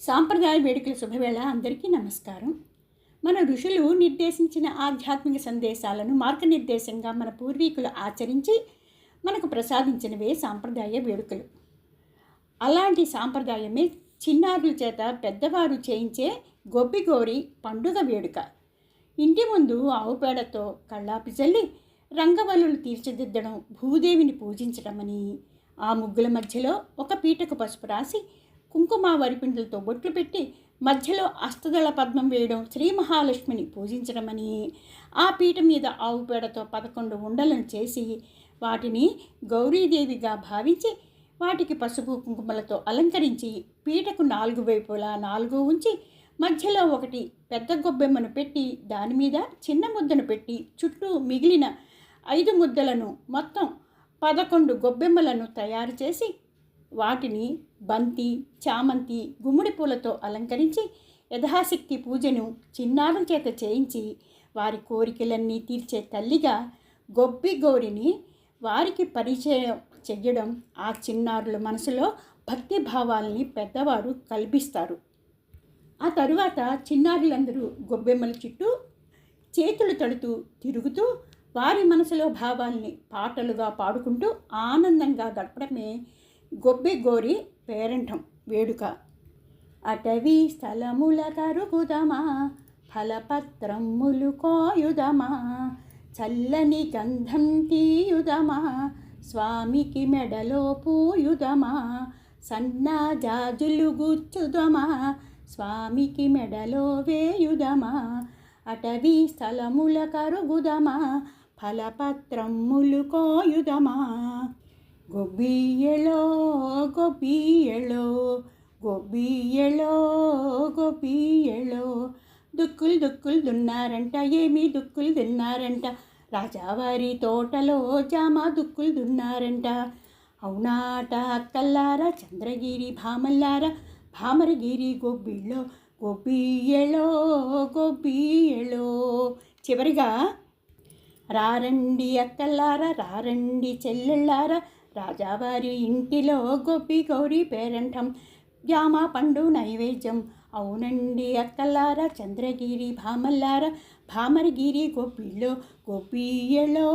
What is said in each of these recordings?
సాంప్రదాయ వేడుకల శుభవేళ అందరికీ నమస్కారం. మన ఋషులు నిర్దేశించిన ఆధ్యాత్మిక సందేశాలను మార్గనిర్దేశంగా మన పూర్వీకులు ఆచరించి మనకు ప్రసాదించినవే సాంప్రదాయ వేడుకలు. అలాంటి సాంప్రదాయమే చిన్నారుల చేత పెద్దవారు చేయించే గొబ్బిగోరి పండుగ వేడుక. ఇంటి ముందు ఆవు పేడతో కళ్ళాపి చల్లి రంగవల్లులు తీర్చిదిద్దడం భూదేవిని పూజించడమని ఆ ముగ్గుల మధ్యలో ఒక పీటకు పసుపు రాసి కుంకుమ వరిపిండులతో బొట్లు పెట్టి మధ్యలో అస్తదళ పద్మం వేయడం శ్రీ మహాలక్ష్మిని పూజించడమని. ఆ పీట మీద ఆవు పేడతో పదకొండు ఉండలను చేసి వాటిని గౌరీదేవిగా భావించి వాటికి పసుపు కుంకుమలతో అలంకరించి పీటకు నాలుగు వైపులా నాలుగు ఉంచి మధ్యలో ఒకటి పెద్ద గొబ్బెమ్మను పెట్టి దాని మీద చిన్న ముద్దను పెట్టి చుట్టూ మిగిలిన ఐదు ముద్దలను మొత్తం పదకొండు గొబ్బెమ్మలను తయారు చేసి వాటిని బంతి చామంతి గుమ్మడి పూలతో అలంకరించి యథాశక్తి పూజను చిన్నారుల చేత చేయించి వారి కోరికలన్నీ తీర్చే తల్లిగా గొబ్బి గౌరిని వారికి పరిచయం చెయ్యడం ఆ చిన్నారుల మనసులో భక్తి భావాల్ని పెద్దవారు కల్పిస్తారు. ఆ తరువాత చిన్నారులందరూ గొబ్బెమ్మల చుట్టూ చేతులు తడుతూ తిరుగుతూ వారి మనసులో భావాల్ని పాటలుగా పాడుకుంటూ ఆనందంగా గడపడమే గొబ్బె గోరి పేరంటం వేడుక. అటవీ స్థలముల కరుగుదమా ఫలపత్రములు కోయుదమా చల్లని గంధం తీయుదమా స్వామికి మెడలో పూయుదమా సన్నాజాజులు గుచ్చుదమా స్వామికి మెడలో వేయుదమా అటవీ స్థలముల కరుగుదమా ఫలపత్రములు కోయుదమా. గొబ్బియలో గొబ్బియలో గొబ్బియలో గొబ్బియలో దుక్కులు దుక్కులు దున్నారంట ఏమి దుక్కులు దున్నారంట రాజావారి తోటలో జామ దుక్కులు దున్నారంట. అవునాట అక్కల్లారా చంద్రగిరి భామల్లారా భామరగిరి గొబ్బిలో గొబ్బియలో గొబ్బియలో చివరిగా రారండి అక్కల్లారా రారండి చెల్లెళ్ళారా రాజావారి ఇంటిలో గొప్పి గౌరీ పేరంటం. జామ పండు నైవేద్యం. అవునండి అక్కల్లారా చంద్రగిరి భామల్లారా భామరగిరి గోపిలో గోపియలో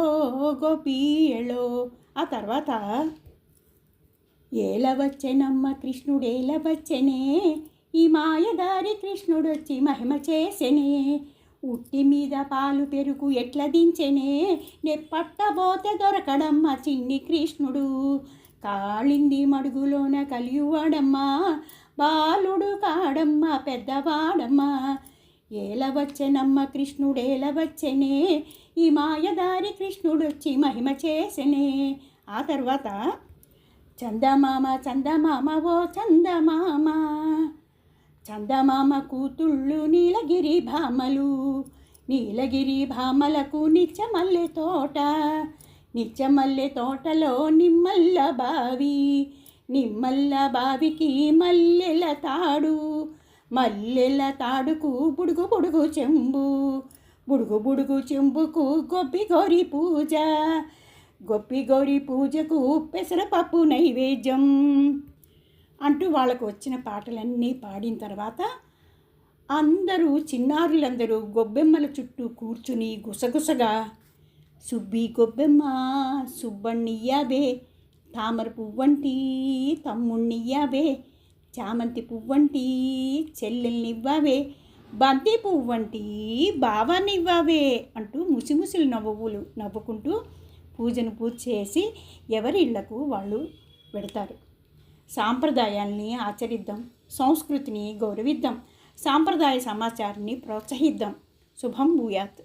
గోపియలో ఆ తర్వాత ఏల వచ్చెనమ్మ కృష్ణుడేల వచ్చెనే ఈ మాయదారి కృష్ణుడు వచ్చి మహిమ చేసెనే. ఉట్టి మీద పాలు పెరుగు ఎట్ల దించెనే? నెప్పట్టబోతే దొరకడమ్మ చిన్ని కృష్ణుడు. కాళింది మడుగులోన కలియువాడమ్మా బాలుడు కాడమ్మ పెద్దవాడమ్మా. ఏలవచ్చెనమ్మ కృష్ణుడు కృష్ణుడేల ఈ మాయదారి కృష్ణుడు వచ్చి మహిమ చేసెనే. ఆ తర్వాత చందమామ చందమామ ఓ చందమామ. చందమామ కూతుళ్ళు నీలగిరి భామలు. నీలగిరి భామలకు నిత్యమల్లె తోట. నిత్యమల్లె తోటలో నిమ్మల్ల బావి. నిమ్మల్ల బావికి మల్లెల తాడు. మల్లెల తాడుకు బుడుగు బుడుగు చెంబు. బుడుగు బుడుగు చెంబుకు గొప్పి గౌరి పూజ. గొప్పి గౌరి పూజకు పెసరపప్పు నైవేద్యం. అంటూ వాళ్ళకు వచ్చిన పాటలన్నీ పాడిన తర్వాత అందరూ చిన్నారులందరూ గొబ్బెమ్మల చుట్టూ కూర్చుని గుసగుసగా సుబ్బి గొబ్బెమ్మ సుబ్బణ్ణియ్యావే తామర పువ్వంటి తమ్ముణ్ణియ్యావే చామంతి పువ్వంటి చెల్లెల్నివ్వావే బంతి పువ్వంటి బావానివ్వావే అంటూ ముసిముసిలు నవ్వులు నవ్వుకుంటూ పూజను పూర్తి చేసి ఎవరి ఇళ్ళకు వాళ్ళు పెడతారు సాంప్రదాయాల్ని ఆచరిద్దాం సంస్కృతిని గౌరవిద్దాం సాంప్రదాయ సమాచారాన్ని ప్రోత్సహిద్దాం. శుభం భూయాత్.